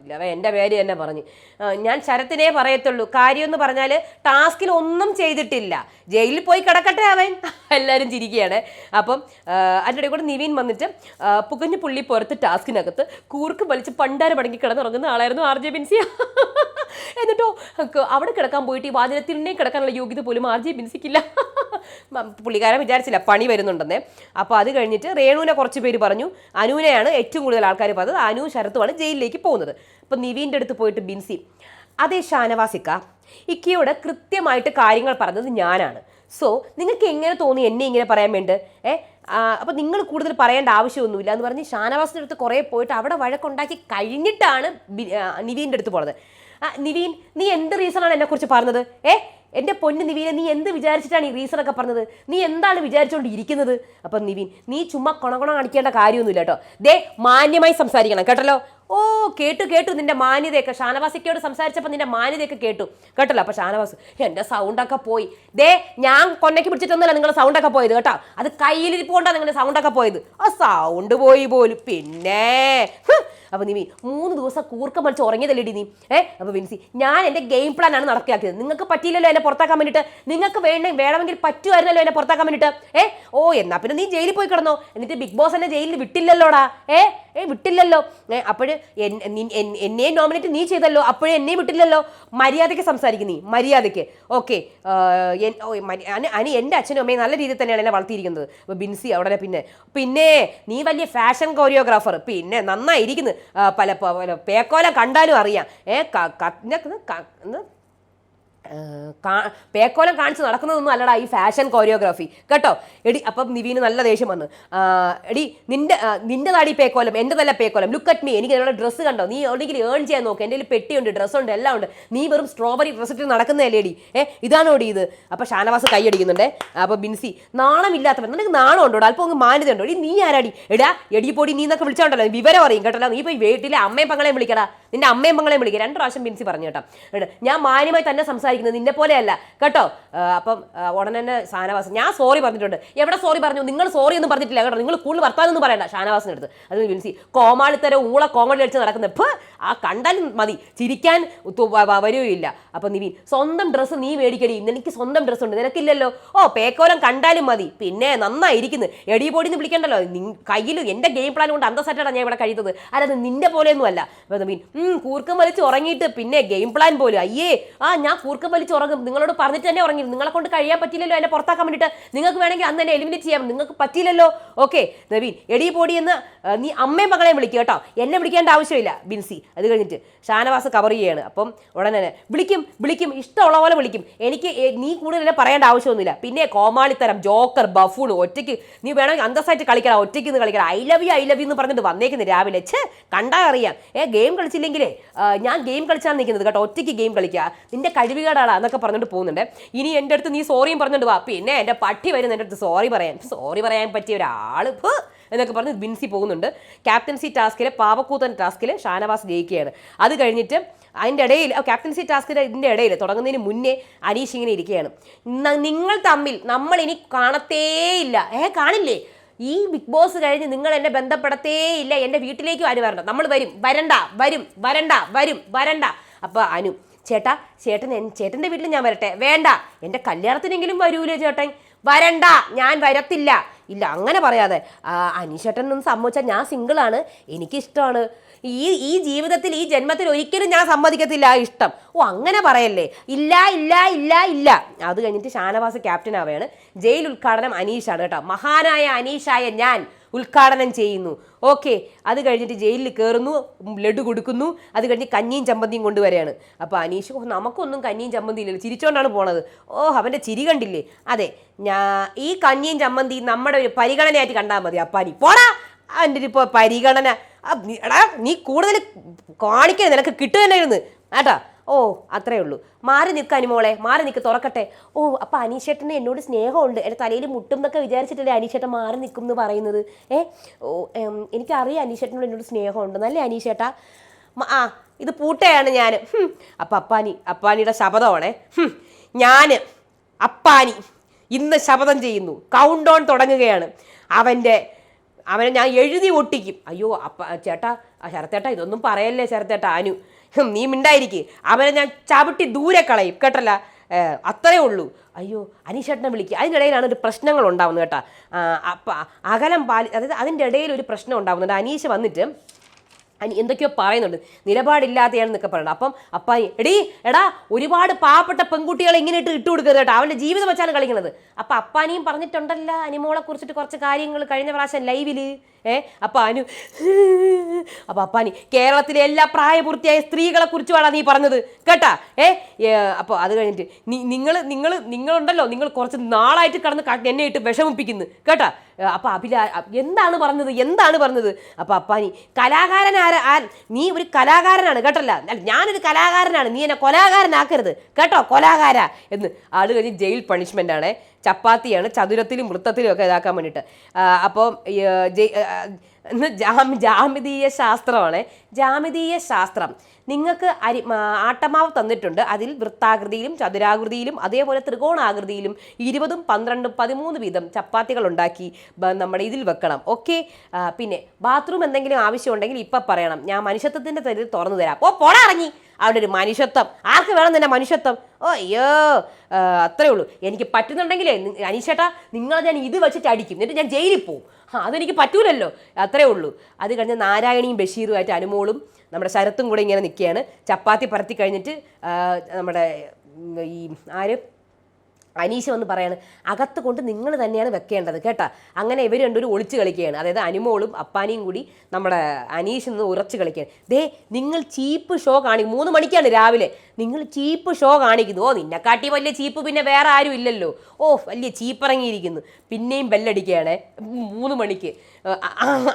ഇല്ലവ എന്റെ പേര് തന്നെ പറഞ്ഞു. ഞാൻ ശരത്തിനെ പറയത്തുള്ളൂ. കാര്യം എന്ന് പറഞ്ഞാൽ ടാസ്കിൽ ഒന്നും ചെയ്തിട്ടില്ല. ജയിലിൽ പോയി കിടക്കട്ടെ അവൻ. [laughs] എല്ലാവരും ചിരിക്കുകയാണ്. അപ്പം അതിന്റെ കൂടെ നിവീൻ വന്നിട്ട് പുകഞ്ഞു പുള്ളി പുറത്ത് ടാസ്കിനകത്ത് കൂർക്ക് വലിച്ച് പണ്ടാര പടങ്ങി കിടന്നുറങ്ങുന്ന ആളായിരുന്നു ആർ ജെ ബിൻസി. [laughs] എന്നിട്ടോ അവിടെ കിടക്കാൻ പോയിട്ട് ഈ വാചനത്തിനെ കിടക്കാനുള്ള യോഗ്യത പോലും ആർ ജെ ബിൻസിക്കില്ല. [laughs] പുള്ളിക്കാരൻ വിചാരിച്ചില്ല പണി വരുന്നുണ്ടെന്നേ. അപ്പോൾ അത് കഴിഞ്ഞിട്ട് രേണുവിനെ കുറച്ച് പേര് പറഞ്ഞു അനുവിനെയാണ് ഏറ്റവും കൂടുതൽ ആൾക്കാർ പറഞ്ഞത്. അനു ശരത്തുമാണ് ജയിലിലേക്ക് പോകുന്നത്. ഇപ്പം നിവീന്റെ അടുത്ത് പോയിട്ട് ബിൻസി അതേ ഷാനവാസിക്ക ഇക്കയോട് കൃത്യമായിട്ട് കാര്യങ്ങൾ പറഞ്ഞത് ഞാനാണ്. സോ നിങ്ങൾക്ക് എങ്ങനെ തോന്നി എന്നെ ഇങ്ങനെ പറയാൻ വേണ്ട? ഏ അപ്പോൾ നിങ്ങൾ കൂടുതൽ പറയേണ്ട ആവശ്യമൊന്നുമില്ല. എന്ന് പറഞ്ഞ് ഷാനവാസിന്റെ അടുത്ത് കുറേ പോയിട്ട് അവിടെ വഴക്കുണ്ടാക്കി കഴിഞ്ഞിട്ടാണ് നിവീന്റെ അടുത്ത് പോണത്. നിവീൻ നീ എന്ത് റീസണാണ് എന്നെക്കുറിച്ച് പറഞ്ഞത്? ഏ എന്റെ പൊന്ന് നിവീനെ നീ എന്ത് വിചാരിച്ചിട്ടാണ് ഈ റീസണൊക്കെ പറഞ്ഞത്? നീ എന്താണ് വിചാരിച്ചുകൊണ്ട് ഇരിക്കുന്നത് അപ്പം നിവീൻ നീ ചുമ്മാ കൊണകൊണ കാണിക്കേണ്ട കാര്യമൊന്നുമില്ല കേട്ടോ. ദേ മാന്യമായി സംസാരിക്കണം കേട്ടല്ലോ? ഓ കേട്ടു കേട്ടു നിന്റെ മാന്യതയൊക്കെ. ഷാനവാസിക്കയോട് സംസാരിച്ചപ്പോൾ നിന്റെ മാന്യതയൊക്കെ കേട്ടു. കേട്ടല്ലോ? അപ്പോൾ ഷാനവാസ് എന്റെ സൗണ്ടൊക്കെ പോയി. ദേ ഞാൻ കൊന്നയ്ക്ക് പിടിച്ചിട്ടൊന്നുമല്ല നിങ്ങളുടെ സൗണ്ടൊക്കെ പോയത് കേട്ടോ. അത് കയ്യിലിരിപ്പോണ്ടാണ് നിങ്ങളുടെ സൗണ്ടൊക്കെ പോയത്. ആ സൗണ്ട് പോയി പോലും. പിന്നെ ഹ്. അപ്പൊ നീ മൂന്ന് ദിവസം കൂർക്കം വലിച്ച് ഉറങ്ങിയതല്ലേടി നീ? ഏ? അപ്പൊ വിൻസി ഞാൻ എന്റെ ഗെയിം പ്ലാൻ ആണ് നടപ്പിലാക്കിയത്. നിങ്ങൾക്ക് പറ്റിയില്ലല്ലോ എന്നെ പുറത്താക്കാൻ വേണ്ടിയിട്ട്. നിങ്ങൾക്ക് വേണ്ട വേണമെങ്കിൽ പറ്റുമായിരുന്നല്ലോ എന്നെ പുറത്താക്കാൻ വേണ്ടിയിട്ട്. ഏ? ഓ എന്നാ പിന്നെ നീ ജയിലിൽ പോയി കിടന്നോ. എന്നിട്ട് ബിഗ് ബോസ് എന്നെ ജയിലിൽ വിട്ടില്ലല്ലോടാ. ഏ? ഏ വിട്ടില്ലല്ലോ. ഏ എന്നെ നോമിനേറ്റ് നീ ചെയ്തല്ലോ അപ്പോഴേ എന്നെ വിട്ടില്ലല്ലോ. മര്യാദയ്ക്ക് സംസാരിക്കും നീ മര്യാദയ്ക്ക്. ഓക്കെ അനി എന്റെ അച്ഛനും അമ്മയും നല്ല രീതിയിൽ തന്നെയാണ് എന്നെ വളർത്തിയിരിക്കുന്നത്. അപ്പോൾ ബിൻസി അവിടെ പിന്നെ. പിന്നെ നീ വലിയ ഫാഷൻ കോറിയോഗ്രാഫർ പിന്നെ നന്നായിരിക്കുന്നു. പല പേക്കോല കണ്ടാലും അറിയാം. ഏ പേക്കോലം കാണിച്ച് നടക്കുന്നതൊന്നും അല്ലടാ ഈ ഫാഷൻ കോറിയോഗ്രാഫി. കേട്ടോ? എടി അപ്പം നിവീന് നല്ല ദേഷ്യം വന്ന്. എടി നിന്റെ നിന്റെ നാടി പേക്കോലം എന്റെ നല്ല പേക്കോലം. ലുക്ക് അറ്റ് മീ എനിക്ക് എന്നുള്ള ഡ്രസ്സ് കണ്ടോ? നീ എവിടെയെങ്കിലും ഏൺ ചെയ്യാൻ നോക്ക്. എന്റെ കയ്യിൽ പെട്ടിയുണ്ട് ഡ്രസ്സുണ്ട് എല്ലാം ഉണ്ട്. നീ വെറും സ്ട്രോബെറി ഡ്രസ്സ് ഇട്ട് നടക്കുന്നതല്ലേ എടി ഏ ഇതാണോ ഓടി ഇത്? അപ്പം ഷാനവാസ് കൈയടിക്കുന്നുണ്ടേ അപ്പോൾ ബിൻസി നാണമില്ലാത്തവൻ. നിനക്ക് നാണം ഉണ്ടോ അല്പം അങ്ങ് മാന്യത ഉണ്ടോ? എടി നീ ആരാടി? എടാ എടി പൊടി നീ എന്നൊക്കെ വിളിച്ചോണ്ടല്ലോ. വിവരം അറിയും കേട്ടല്ലോ. നീ പോയി വീട്ടിലെ അമ്മയും പങ്ങളെയും വിളിക്കടാ. നിന്റെ അമ്മയും പങ്ങളെയും വിളിക്കുക രണ്ട് പ്രാവശ്യം ബിൻസി പറഞ്ഞു കേട്ടോ. ഞാൻ മാന്യമായി തന്നെ സംസാരിക്കുന്നത് നിന്നെ പോലെയല്ല. കേട്ടോ? അപ്പം ഉടനെ തന്നെ ഷാനവാസ് ഞാൻ സോറി പറഞ്ഞിട്ടുണ്ട്. എവിടെ സോറി പറഞ്ഞു? നിങ്ങൾ സോറി ഒന്നും പറഞ്ഞിട്ടില്ല കേട്ടോ. നിങ്ങൾ കൂടുതൽ വർത്താനൊന്നും പറയണ്ട ഷാനവാസിന്റെ അടുത്ത്. അത് വിൻസി കോമാളിത്തരം ഊള കോമഡി അടിച്ച് ഇപ്പം ആ കണ്ടാലും മതി. ചിരിക്കാൻ വരികയില്ല. അപ്പം നിവിൻ സ്വന്തം ഡ്രസ്സ് നീ മേടിക്കടി. നിനക്ക് സ്വന്തം ഡ്രസ്സ് ഉണ്ട്. നിനക്കില്ലല്ലോ. ഓ പേക്കോലം കണ്ടാലും മതി. പിന്നെ നന്നായിരിക്കുന്നു. എടി പൊടിന്ന് വിളിക്കണ്ടല്ലോ. കയ്യിൽ എന്റെ ഗെയിം പ്ലാൻ കൊണ്ട് അന്തസ്സായിട്ടാണ് ഞാൻ ഇവിടെ കഴിയുന്നത്. അല്ലാതെ നിന്റെ പോലെയൊന്നും അല്ല. അപ്പം നിവിൻ കൂർക്കം വലിച്ച് ഉറങ്ങിയിട്ട് പിന്നെ ഗെയിം പ്ലാൻ പോലും. അയ്യേ ആ ഞാൻ കൂർക്കം വലിച്ച് ഉറങ്ങും. നിങ്ങളോട് പറഞ്ഞിട്ട് തന്നെ ഉറങ്ങി നിങ്ങളെ കൊണ്ട് കഴിയാൻ പറ്റില്ലല്ലോ എന്നെ പുറത്താക്കാൻ വേണ്ടിയിട്ട്. നിങ്ങൾക്ക് വേണമെങ്കിൽ അന്ന് തന്നെ എലിമിനേറ്റ് ചെയ്യാം. നിങ്ങൾക്ക് പറ്റിയില്ലല്ലോ. ഓക്കെ നവീൻ എടി ബോഡി എന്ന് നീ അമ്മയും മകളെ വിളിക്കുക കേട്ടോ. എന്നെ വിളിക്കേണ്ട ആവശ്യമില്ല ബിൻസി. അത് കഴിഞ്ഞിട്ട് ഷാനവാസ് കവർ ചെയ്യാണ് അപ്പം ഉടനെ വിളിക്കും വിളിക്കും ഇഷ്ടമുള്ള പോലെ വിളിക്കും. എനിക്ക് നീ കൂടുതൽ എന്നെ പറയേണ്ട ആവശ്യമൊന്നുമില്ല. പിന്നെ കോമാളിത്തരം ജോക്കർ ബഫൂൺ ഒറ്റയ്ക്ക് നീ വേണമെങ്കിൽ അന്തസ്സായിട്ട് കളിക്കണം ഒറ്റയ്ക്ക് നിന്ന് കളിക്കണം I love you I love you എന്ന് പറഞ്ഞിട്ട് വന്നേക്കുന്നത് രാവിലെ. ഛേ കണ്ടാ അറിയാം. ഏ ഗെയിം കളിച്ചില്ലെങ്കിലേ ഞാൻ ഗെയിം കളിച്ചാണ് നിൽക്കുന്നത് കേട്ടോ. ഒറ്റയ്ക്ക് ഗെയിം കളിക്കുക. നിന്റെ കഴിവുകേടാണ് എന്നൊക്കെ പറഞ്ഞിട്ട് പോകുന്നുണ്ട്. ഇനി എന്റെ അടുത്ത് നീ സോറിയും പറഞ്ഞിട്ട് വാ. പിന്നെ എന്റെ പട്ടി വരുന്ന എന്റെ അടുത്ത് സോറി പറയാൻ. സോറി പറയാൻ പറ്റിയ ഒരാൾ എന്നൊക്കെ പറഞ്ഞ് വിൻസി പോകുന്നുണ്ട്. ക്യാപ്റ്റൻസി ടാസ്കിലെ പാവക്കൂത്തൻ ടാസ്കിൽ ഷാനവാസ് ജയിക്കുകയാണ്. അത് കഴിഞ്ഞിട്ട് അതിന്റെ ഇടയിൽ ക്യാപ്റ്റൻസി ടാസ്കിന്റെ ഇതിന്റെ ഇടയിൽ തുടങ്ങുന്നതിന് മുന്നേ അനീഷ് ഇങ്ങനെ ഇരിക്കുകയാണ്. നിങ്ങൾ തമ്മിൽ നമ്മൾ ഇനി കാണത്തേയില്ല. ഏ കാണില്ലേ? ഈ ബിഗ് ബോസ് കഴിഞ്ഞ് നിങ്ങൾ എന്നെ ബന്ധപ്പെടത്തേ ഇല്ല എന്റെ വീട്ടിലേക്ക് ആര് വരണ്ട? നമ്മൾ വരും. വരണ്ട വരും വരണ്ട വരും വരണ്ട. അപ്പോൾ അനു ചേട്ടാ ചേട്ടൻ ചേട്ടന്റെ വീട്ടിൽ ഞാൻ വരട്ടെ? വേണ്ട. എന്റെ കല്യാണത്തിനെങ്കിലും വരൂലേ ചേട്ടൻ. വരണ്ട ഞാൻ വരത്തില്ല. ഇല്ല അങ്ങനെ പറയാതെ ഒന്ന് സമ്മതിച്ചാൽ ഞാൻ സിംഗിളാണ് എനിക്കിഷ്ടമാണ് ഈ ഈ ജീവിതത്തിൽ ഈ ജന്മത്തിൽ ഒരിക്കലും ഞാൻ സമ്മതിക്കത്തില്ല ഇഷ്ടം. ഓ അങ്ങനെ പറയല്ലേ? ഇല്ല ഇല്ല ഇല്ല ഇല്ല. അത് കഴിഞ്ഞിട്ട് ഷാനവാസ് ക്യാപ്റ്റൻ ആവുകയാണ്. ജയിൽ ഉദ്ഘാടനം അനീഷാണ് കേട്ടോ. മഹാനായ അനീഷായ ഞാൻ ഉദ്ഘാടനം ചെയ്യുന്നു. ഓക്കെ അത് കഴിഞ്ഞിട്ട് ജയിലിൽ കയറുന്നു ലഡു കൊടുക്കുന്നു. അത് കഴിഞ്ഞ് കഞ്ഞിയും ചമ്മന്തിയും കൊണ്ടുവരികയാണ്. അപ്പോൾ അനീഷ് നമുക്കൊന്നും കഞ്ഞിയും ചമ്മന്തിയും ഇല്ലല്ലോ ചിരിച്ചോണ്ടാണ് പോണത്. ഓ അവന്റെ ചിരി കണ്ടില്ലേ? അതെ ഞാ ഈ കഞ്ഞിയും ചമ്മന്തിയും നമ്മുടെ ഒരു പരിഗണനയായിട്ട് കണ്ടാൽ മതി അപ്പാനി. പോടാ! അവന്റെ ഇപ്പോൾ പരിഗണന. എടാ നീ കൂടുതൽ കാണിക്കരുത്. നിനക്ക് കിട്ടുകയായിരുന്നു. ആട്ടാ. ഓ അത്രേ ഉള്ളൂ. മാറി നിൽക്കാൻ മോളെ. മാറി നിൽക്ക് തുറക്കട്ടെ. ഓ അപ്പം അനീഷേട്ടന് എന്നോട് സ്നേഹമുണ്ട്. എന്റെ തലയിൽ മുട്ടും എന്നൊക്കെ വിചാരിച്ചിട്ടല്ലേ അനീഷേട്ടൻ മാറി നിൽക്കും എന്ന് പറയുന്നത്? ഏ? ഓ എനിക്കറിയാം അനീഷേട്ടനോട് എന്നോട് സ്നേഹമുണ്ട്. നല്ല അനീഷേട്ടാ. ആ ഇത് പൂട്ടയാണ് ഞാൻ. അപ്പം അപ്പാനി അപ്പാനിയുടെ ശപഥമാണേ. ഞാൻ അപ്പാനി ഇന്ന് ശപഥം ചെയ്യുന്നു. കൗണ്ട് ഓൺ തുടങ്ങുകയാണ്. അവന്റെ അവനെ ഞാൻ എഴുതി ഒട്ടിക്കും. അയ്യോ അപ്പ ചേട്ടാ ശരത്തേട്ടാ ഇതൊന്നും പറയല്ലേ ശരത്തേട്ടാ അനു. നീ മിണ്ടായിരിക്കും. അവനെ ഞാൻ ചവിട്ടി ദൂരെ കളയും കേട്ടല്ല? അത്രേ ഉള്ളൂ. അയ്യോ അനീഷേട്ടനെ വിളിക്കുക അതിനിടയിലാണ് ഒരു പ്രശ്നങ്ങൾ ഉണ്ടാവുന്നത് കേട്ടോ. അപ്പം അകലം പാലി അതായത് അതിന്റെ ഇടയിൽ ഒരു പ്രശ്നം ഉണ്ടാവുന്നുണ്ട്. അനീഷ് വന്നിട്ട് എന്തൊക്കെയോ പറയുന്നുണ്ട്. നിലപാടില്ലാതെയാണെന്നൊക്കെ പറയുന്നത് അപ്പം അപ്പ എടി എടാ ഒരുപാട് പാവപ്പെട്ട പെൺകുട്ടികളെ ഇങ്ങനെ ഇട്ട് ഇട്ട് കൊടുക്കരുത് കേട്ടോ. അവന്റെ ജീവിതം വെച്ചാണ് കളിക്കുന്നത് അപ്പം അപ്പാനിയും പറഞ്ഞിട്ടുണ്ടല്ല അനിമോളെ കുറിച്ചിട്ട് കുറച്ച് കാര്യങ്ങൾ കഴിഞ്ഞ പ്രാവശ്യം ലൈവിൽ ഏ അപ്പം അനു അപ്പം അപ്പാനി കേരളത്തിലെ എല്ലാ പ്രായപൂർത്തിയായ സ്ത്രീകളെ കുറിച്ചുമാണ് നീ പറഞ്ഞത്. കേട്ടാ? ഏ അപ്പോൾ അത് കഴിഞ്ഞിട്ട് നിങ്ങൾ നിങ്ങൾ നിങ്ങളുണ്ടല്ലോ നിങ്ങൾ കുറച്ച് നാളായിട്ട് കടന്ന് എന്നെ ഇട്ട് വിഷമിപ്പിക്കുന്നു. കേട്ടാ? അപ്പം അഭിലാ എന്താണ് പറഞ്ഞത്? എന്താണ് പറഞ്ഞത്? അപ്പം അപ്പാനി കലാകാരൻ ആരാ നീ ഒരു കലാകാരനാണ് കേട്ടല്ല? ഞാനൊരു കലാകാരനാണ്. നീ എന്നെ കൊലാകാരനാക്കരുത്. കേട്ടോ? കൊലാകാര എന്ന്. ആൾ കഴിഞ്ഞ് ജയിൽ പണിഷ്മെന്റ് ചപ്പാത്തിയാണ് ചതുരത്തിലും വൃത്തത്തിലും ഒക്കെ ഇതാക്കാൻ വേണ്ടിയിട്ട്. അപ്പം ഇന്ന് ജാമി ജാമിതീയ ശാസ്ത്രമാണ്. ജാമിതീയ ശാസ്ത്രം. നിങ്ങൾക്ക് അരി ആട്ടമാവ് തന്നിട്ടുണ്ട്. അതിൽ വൃത്താകൃതിയിലും ചതുരാകൃതിയിലും അതേപോലെ ത്രികോണാകൃതിയിലും ഇരുപതും പന്ത്രണ്ടും പതിമൂന്ന് വീതം ചപ്പാത്തികൾ ഉണ്ടാക്കി നമ്മുടെ ഇതിൽ വെക്കണം. ഓക്കെ? പിന്നെ ബാത്റൂം എന്തെങ്കിലും ആവശ്യമുണ്ടെങ്കിൽ ഇപ്പം പറയണം. ഞാൻ മനുഷ്യത്വത്തിന്റെ തരിൽ തുറന്നു തരാം. ഓ പോടാ ഇറങ്ങി. അവിടെ ഒരു മനുഷ്യത്വം. ആർക്ക് വേണം തന്നെ മനുഷ്യത്വം? ഓ അയ്യോ. അത്രേ ഉള്ളൂ. എനിക്ക് പറ്റുന്നുണ്ടെങ്കിലേ അനീഷേട്ടാ നിങ്ങൾ ഞാൻ ഇത് വെച്ചിട്ട് അടിക്കും. എന്നിട്ട് ഞാൻ ജയിലിൽ പോവും. അതെനിക്ക് പറ്റൂലല്ലോ. അത്രേ ഉള്ളൂ. അത് കഴിഞ്ഞ് നാരായണിയും ബഷീറുമായിട്ട് അനുമോളും നമ്മുടെ ശരത്തും കൂടെ ഇങ്ങനെ നിൽക്കുകയാണ്. ചപ്പാത്തി പറത്തി കഴിഞ്ഞിട്ട് നമ്മുടെ ഈ ആര്? അനീഷ് വന്ന് പറയാണ് അകത്ത് കൊണ്ട് നിങ്ങൾ തന്നെയാണ് വെക്കേണ്ടത്. കേട്ടാ? അങ്ങനെ ഇവർ രണ്ടൊരു ഒളിച്ച് കളിക്കുകയാണ്. അതായത് അനുമോളും അപ്പാനിയും കൂടി നമ്മുടെ അനീഷ് നിന്ന് ഉറച്ച് കളിക്കുകയാണ്. ദേ നിങ്ങൾ ചീപ്പ് ഷോ കാണി മൂന്ന് മണിക്കാണ് രാവിലെ. നിങ്ങൾ ചീപ്പ് ഷോ കാണിക്കുന്നു. ഓ നിന്നെക്കാട്ടി വലിയ ചീപ്പ് പിന്നെ വേറെ ആരും ഇല്ലല്ലോ. ഓ വലിയ ചീപ്പിറങ്ങിയിരിക്കുന്നു. പിന്നെയും ബെല്ലടിക്കുകയാണ്. മൂന്ന് മണിക്ക്.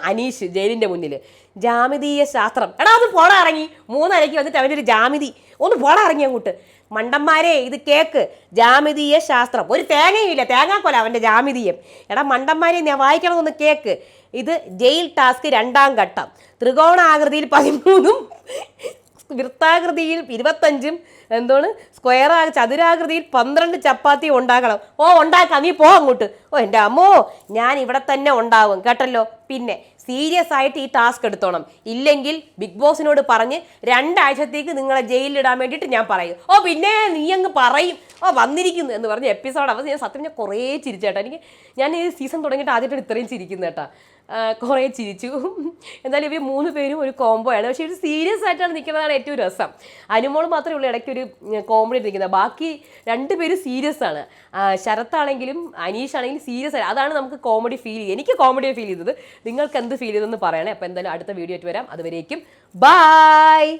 അനീഷ് ജയിലിന്റെ മുന്നിൽ ജാമിതീയ ശാസ്ത്രം. എടാ അത് പോടാ ഇറങ്ങി. മൂന്നരയ്ക്ക് വന്നിട്ട് അവന്റെ ഒരു ജാമിതി. ഒന്ന് പോടാ ഇറങ്ങി അങ്ങോട്ട്. മണ്ടന്മാരെ ഇത് കേക്ക്. ജാമിതീയ ശാസ്ത്രം. ഒരു തേങ്ങയുമില്ല തേങ്ങാക്കൊല അവന്റെ ജാമിതീയം. എടാ മണ്ടന്മാരെ ഞാൻ വായിക്കണമെന്ന് കേക്ക്. ഇത് ജയിൽ ടാസ്ക് രണ്ടാം ഘട്ടം. ത്രികോണാകൃതിയിൽ പതിമൂന്നും വൃത്താകൃതിയിൽ ഇരുപത്തഞ്ചും എന്താണ് സ്ക്വയർ ചതുരാകൃതിയിൽ പന്ത്രണ്ട് ചപ്പാത്തി ഉണ്ടാക്കണം ഓ ഉണ്ടാക്കാം. നീ പോ അങ്ങോട്ട്. ഓ എന്റെ അമ്മോ ഞാൻ ഇവിടെ തന്നെ ഉണ്ടാവും. കേട്ടല്ലോ? പിന്നെ സീരിയസ് ആയിട്ട് ഈ ടാസ്ക് എടുത്തോണം. ഇല്ലെങ്കിൽ ബിഗ് ബോസിനോട് പറഞ്ഞ് രണ്ടാഴ്ചത്തേക്ക് നിങ്ങളെ ജയിലിലിടാൻ വേണ്ടിയിട്ട് ഞാൻ പറയും. ഓ പിന്നെ നീ അങ്ങ് പറയും. ഓ വന്നിരിക്കുന്നു എന്ന് പറഞ്ഞ് എപ്പിസോഡ് അവസ്ഥ ഞാൻ സത്യം ഞാൻ കുറേ ചിരിച്ചേട്ടാ എനിക്ക് ഞാൻ ഈ സീസൺ തുടങ്ങിയിട്ട് ആദ്യമായിട്ട് ഇത്രയും ചിരിക്കുന്നു കേട്ടാ. കുറേ ചിരിച്ചു. എന്തായാലും ഇവർ മൂന്ന് പേരും ഒരു കോംബോ ആണ്. പക്ഷേ ഇവർ സീരിയസ് ആയിട്ടാണ് നിൽക്കുന്നതാണ് ഏറ്റവും രസം. അനുമോൾ മാത്രമേ ഉള്ളൂ ഇടയ്ക്ക് ഒരു കോമഡി നിൽക്കുന്നത് ബാക്കി രണ്ട് പേര് സീരിയസ് ആണ്. ശരത് ശരത്താണെങ്കിലും അനീഷ് ആണെങ്കിലും സീരിയസ് ആണ് അതാണ് നമുക്ക് കോമഡി ഫീൽ ചെയ്യുന്നത് എനിക്ക് കോമഡി ഫീൽ ചെയ്തത്. നിങ്ങൾക്ക് എന്ത് ഫീൽ ചെയ്തെന്ന് പറയണേ. അപ്പോൾ എന്തായാലും അടുത്ത വീഡിയോ ആയിട്ട് വരാം. അതുവരേക്കും ബൈ